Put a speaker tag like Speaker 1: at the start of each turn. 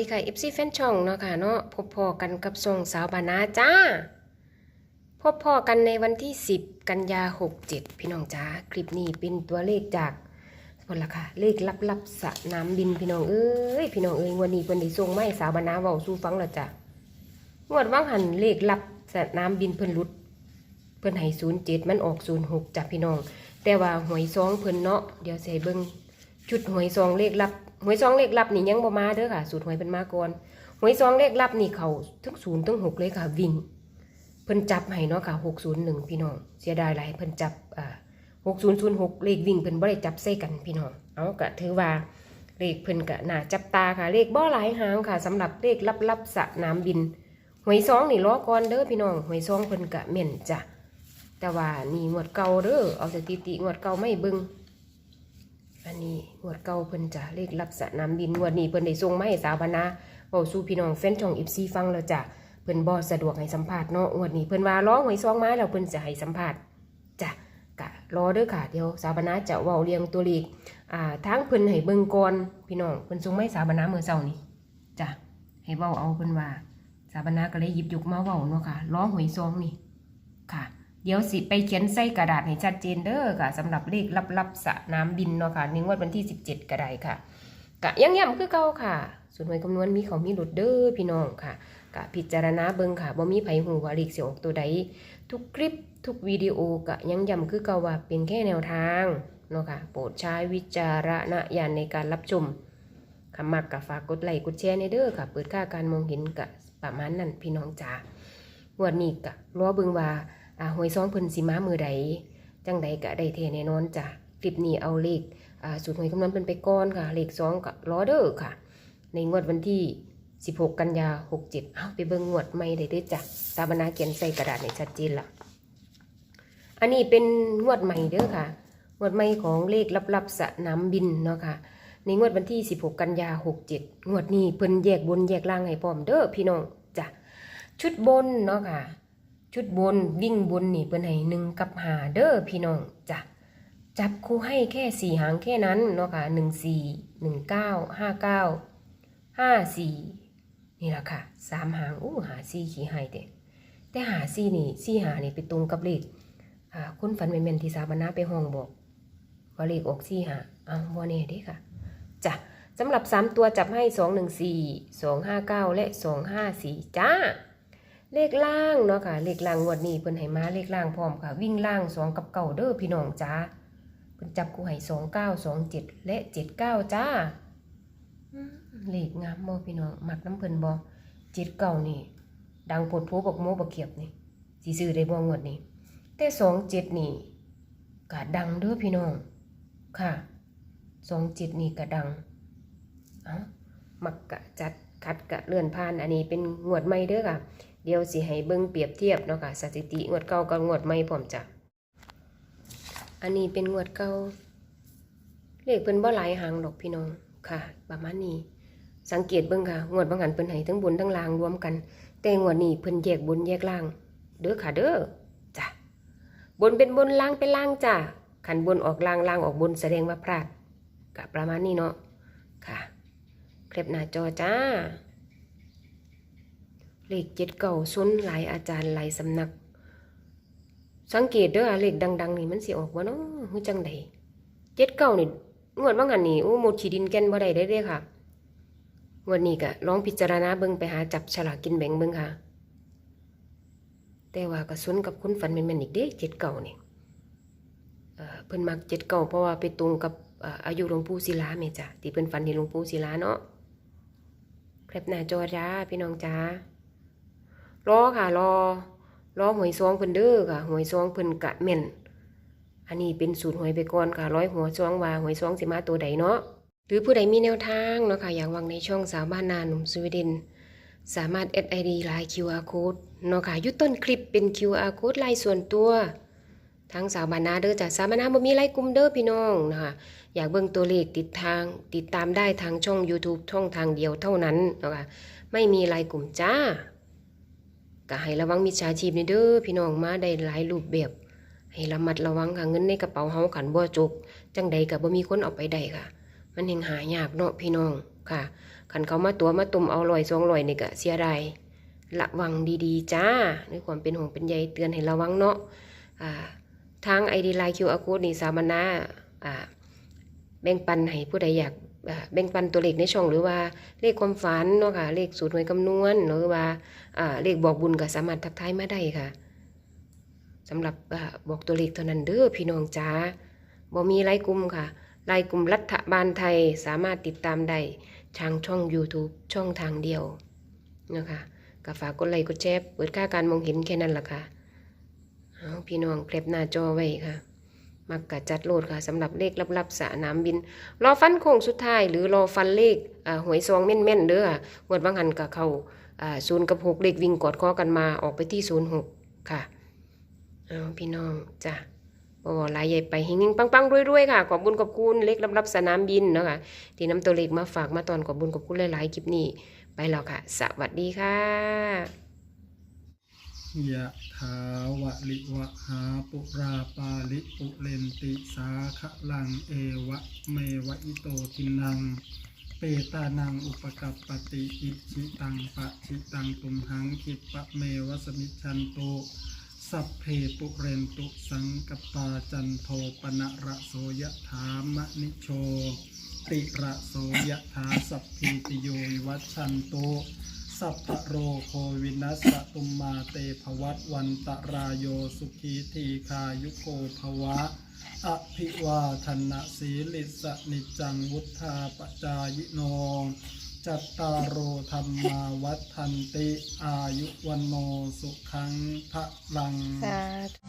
Speaker 1: ดีค่ะ FC แฟนช่องเนาะค่ะเนาะพบพอกันกับทรงสาวบานาจ้า พบพอกันในวันที่ 10 กันยา 67 พี่น้องจ้าคลิปนี้เป็นตัวเลขจากคนละค่ะ เลขลับๆสนามบินพี่น้องเอ้ยพี่น้องเอ้ยวันนี้เพิ่นได้ส่งไมาให้สาวบานาเว้าสู่ฟังแล้วจ้ะงวดว่างหันเลขลับสนามบินเพิ่นหลุด เพิ่นให้07มันออก06จ้ะพี่น้อง แต่ว่าหวยซองเพิ่นเนาะเดี๋ยวให้เบิ่งชุดหวยซองเลขลับ หวยซองเลขลับนี่ยังบ่มาเด้อค่ะ สูตรหวยเพิ่นมาก่อนหวยซองเลขลับนี่เขาทั้ง0ทั้ง6เลยค่ะ วิ่ง เพิ่นจับให้เนาะค่ะ601พี่น้อง เสียดายหลายเพิ่นจับอ่า6006เลขวิ่งเพิ่นบ่ได้จับใส่กันพี่น้อง เอาก็ถือว่าเลขเพิ่นก็น่าจับตาค่ะ เลขบ่หลายหางค่ะสำหรับเลขลับๆสนามบิน หวยซองนี่รอก่อนเด้อพี่น้อง หวยซองเพิ่นก็แม่นจ้ะแต่ว่านี่งวดเก่าเด้อ เอาสถิติงวดเก่าไม่บิ่ง อันนี้งวดเก่าเพิ่นจะเลขรับสนามบินงวดนี้เพิ่นได้ส่งมาให้สาวบรรณาเว้าสู่พี่น้องแฟนช่อง FC ฟังแล้วจ้ะเพิ่นบ่สะดวกให้สัมภาษณ์เนาะงวดนี้เพิ่นว่าร้องหวยซองไมาแล้วเพิ่นจะให้สัมภาษณ์จ้ะกะรอเด้อค่ะเดี๋ยวสาวบรรณาจะเว้าเรียงตัวเลขอ่าทางเพิ่นให้เบิ่งก่อนพี่น้องเพิ่นส่งมาให้สาวบรรณาเมื่อเช้านี้จ้ะให้เว้าเอาเพิ่นว่าสาวบรรณาก็เลยหยิบยกมาเว้าเนาะค่ะร้องหวยซองนี่ค่ะ เดี๋ยวสิไปเขียนใส่กระดาษให้ชัดเจนเด้อค่ะสำหรับเลขลับๆสะนามบินเนาะค่ะในงวดวันที่ 17ก็ได้ค่ะกะยังย้ำคือเก่าค่ะส่วนหน่วยคำนวณมีเขามีหลุดเด้อพี่น้องค่ะกะพิจารณาเบิ่งค่ะบ่มีไผหูว่าเลขสิออกตัวใดทุกคลิปทุกวิดีโอกะยังย้ำคือเก่าว่าเป็นแค่แนวทางเนาะค่ะโปรดใช้วิจารณญาณในการรับชมค่ะมักกะฝากกดไลค์กดแชร์ในเด้อค่ะ เปิดค่าการมองเห็นกะประมาณนั้นพี่น้องจ๋างวดนี้กะรอเบิ่งว่า อ่าหวยซองเพิ่นสิมามือใดจังใดก็ได้เทแน่นอนจ้ะคลิปนี้เอาเลขอ่าสูตรหวยคำนวณเพิ่นไปก่อนค่ะ เลขสองก็รอเด้อค่ะ ในงวดวันที่ 16 กันยา 67เอาไปเบิ่งงวดใหม่ได้ด้อจ้ะตาบรรณาเขียนใส่กระดาษให้ชัดเจนละอันนี้เป็นงวดใหม่เด้อค่ะงวดใหม่ของเลขลับๆสนามบินเนาะค่ะในงวดวันที่ 16 กันยา 67 งวดนี้เพิ่นแยกบนแยกล่างให้พร้อมเด้อพี่น้องจ้ะชุดบนเนาะค่ะ ชุดบนวิ่งบนนี่เปิ้นให้หนึ่งกับหาเด้อพี่น้องจ้ะจับคู่ให้แค่สี่หางแค่นั้นเนาะค่ะหนึ่งสี่หนึ่งเก้าห้าเก้าห้าสี่นี่แหละค่ะสามหางอู้หาสี่ขี่ให้เด้แต่หาสี่นี่สี่หานี่ไปตรงกับเลขอ่าคุณฝันแม่นที่สาบนาไปห้องบอกว่าเลขออกสี่หาอ้าวบ่แน่เด้ค่ะจ้ะสำหรับสามตัวจับให้สองหนึ่งสี่สองห้าเก้าและสองห้าสี่จ้า เลขล่างเนาะค่ะ เลขล่างงวดนี้เพิ่นให้มาเลขล่างพร้อมค่ะ วิ่งล่างสองกับเก่าเด้อพี่น้องจ้าเพิ่นจับกูให้สองเก้าสองเจ็ดและเจ็ดเก้าจ้าเลขงามบ่พี่น้องมักน้ำเพิ่นบ่เจ็ดเก้านี่ ดังโพดโพบักโมบักเขียบนี่สิซื้อได้บ่งวดนี้แต่สองเจ็ดนี่ก็ดังเด้อพี่น้องค่ะสองเจ็ดนี่ก็ดัง เอามักกะจัด คัดกะเลื่อนผ่าน อันนี้เป็นงวดใหม่เด้อค่ะ เดี๋ยวสิให้เบิ่งเปรียบเทียบเนาะค่ะสถิติงวดเก่ากับงวดใหม่พร้อมจ้ะอันนี้เป็นงวดเก่าเลขเพิ่นบ่หลายหางดอกพี่น้องค่ะ ประมาณนี้ สังเกตเบิ่งค่ะงวดบางหันเพิ่นให้ทั้งบนทั้งล่างรวมกัน แต่งวดนี้เพิ่นแยกบนแยกล่าง เด้อค่ะเด้อจ้ะบนเป็นบนล่างเป็นล่างจ้ะขันบนออกล่างล่างออกบนแสดงว่าพลาดก็ประมาณนี้เนาะค่ะ เคล็บหน้าจอจ้า เลขเจ็ดเก่าซุนหลายอาจารย์หลายสำนัก สังเกตเด้อเลขดัง ๆ นี่มันสิออกว่าน้อหูจังใดเจ็ดเก่านี่งวดว่างันนี่โอ้หมดขีดินแกนบ่ได้เด้เด้ค่ะงวดนี้ก็ลองพิจารณาเบิ่งไปหาจับฉลากกินแบ่งเบิ่งค่ะ แต่ว่าก็ซุนกับคุณฝันแม่นๆอีกเด้เจ็ดเก่านี่เอ่อเพิ่นมักเจ็ดเก่าเพราะว่าไปตรงกับอายุหลวงปู่ศิลาแม่จ้ะที่เพิ่นฝันเห็นหลวงปู่ศิลาเนาะ แคปหน้าจอจ้าพี่น้องจ้ารอค่ะรอรอหวยซองเพิ่นเด้อค่ะหวยซองเพิ่นกะแม่นอันนี้เป็นสูตรหวยไปก่อนค่ะร้อยหัวซองว่าหวยซองสิมาตัวใดเนาะหรือผู้ใดมีแนวทางเนาะค่ะอยากวางในช่องสาวบ้านนาหนุ่มสวีเดนสามารถ add ID ไลน์ QR code เนาะค่ะยุต้นคลิปเป็น QR code ไลน์ส่วนตัว ทางสาวบานาเด้อจ้ะสาวบานนาบ่มีไลกลุ่มเด้อพี่น้องนะคะอยากเบิ่งตัวเลขติดทางติดตามได้ทางช่อง YouTube ช่องทางเดียวเท่านั้นนะคะไม่มีไลกลุ่มจ้าก็ให้ระวังมิจฉาชีพนี่เด้อพี่น้องมาได้หลายรูปแบบให้ระมัดระวังค่ะเงินในกระเป๋าเฮาขันบ่จกจังใดก็บ่มีคนเอาไปได้ค่ะ มันยังหายากเนาะพี่น้องค่ะคันเขามาตัวมาตุ่มเอาลอยสองลอยนี่ก็เสียดายระวังดีๆจ้าด้วยความเป็นห่วงเป็นใยเตือนให้ระวังเนาะอ่า ทางไอดีไลน์คิวอาร์โค้ดนี่สามารถนะแบ่งปันให้ผู้ใดอยากแบ่งปันตัวเลขในช่องหรือว่าเลขความฝันเนาะค่ะเลขสูตรหน่วยคำนวณหรือว่าเลขบอกบุญก็สามารถทักทายมาได้ค่ะสำหรับอบอกตัวเลขเท่านั้นเด้อพี่น้องจ้าบ่มีไลน์กลุ่มค่ะไลน์กลุ่มรัฐบาลไทยสามารถติดตามได้ทางช่อง YouTube ช่องทางเดียวนะคะก็ฝากกดไลค์กดแชร์เปิดค่าการมองเห็นแค่นั้นล่ะค่ะ เอาพี่น้องแคปหน้าจอไว้ค่ะ มักกะจัดโหลดค่ะสำหรับเลขลับๆสนามบิน รอฟันโค้งสุดท้าย หรือรอฟันเลขหวยซองแม่นๆเด้อค่ะงวดบางหันกับเขาศูนย์กับหกเลขวิ่งกอดคอกันมาออกไปที่ศูนย์หกค่ะเอาพี่น้องจ้ะบวหลายใหญ่ไปหิงๆปังๆรวยๆค่ะ ขอบบุญขอบคุณเลขลับๆสนามบินเนาะค่ะที่นำตัวเลขมาฝากมาตอนขอบบุญขอบคุณหลายๆคลิปนี้ ไปแล้วค่ะ สวัสดีค่ะ
Speaker 2: ยะถาวะลิวะหาปุราปาลิปุเรนติสาคะลังเอวะเมวะอิโตทินัง เปตานังอุปกัปปติอิชิตังปะชิตังตุมหังคิปะเมวะสมิชันโตสัพเพปุเรนตุสังกปาจันโทปนะระโสยะถามะนิโช ติระโสยะถาสัพพีติโยวัชชันโต สัพพโรโควินัสตุมมาเตภวัตวันตรายโยสุขีทีคายุโกภวะ อภิวาทนะสีลิสนิจังวุธาปจายโน จัตตารโอธรรมาวัฏทันติอายุวันโนสุขังพระลัง
Speaker 1: สาธุ